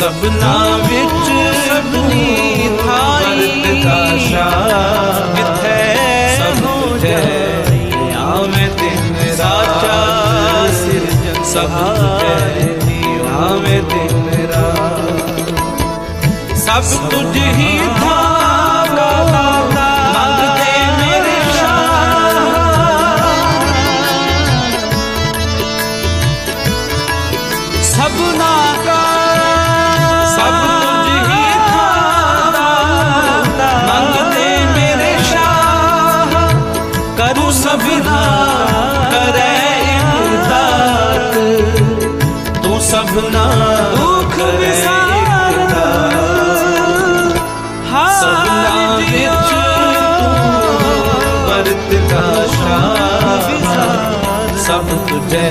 ਸਭਨਾ ਵਿੱਚ ਸਭਨੀ ਥਾਈ। ਵਰਤ ਸ਼ਾਹ ਕਿੱਥੈ ਸਭ ਆਵੇਂ ਦਿਨ ਸਾਚਾ ਰਾਤ ਸਿਰਜਣ ਸਭ ਆਵੇਂ ਦਿਨ ਰਾਤ ਸਭ ਤੁਝ ਹੀ ਥਾਗਾ ਸਭਨਾ ਕਾ ਸਭਨਾ ਕਰੈ ਇਮਦਾਦ ਤੂੰ ਸਭਨਾ ਦੁੱਖ ਵਿਸਾਰ। ਸਭਨਾ ਵਿੱਚ ਤੂੰ ਵਰਤ ਦਾ ਸ਼ਾਹ ਸਭ ਤੁਝੈ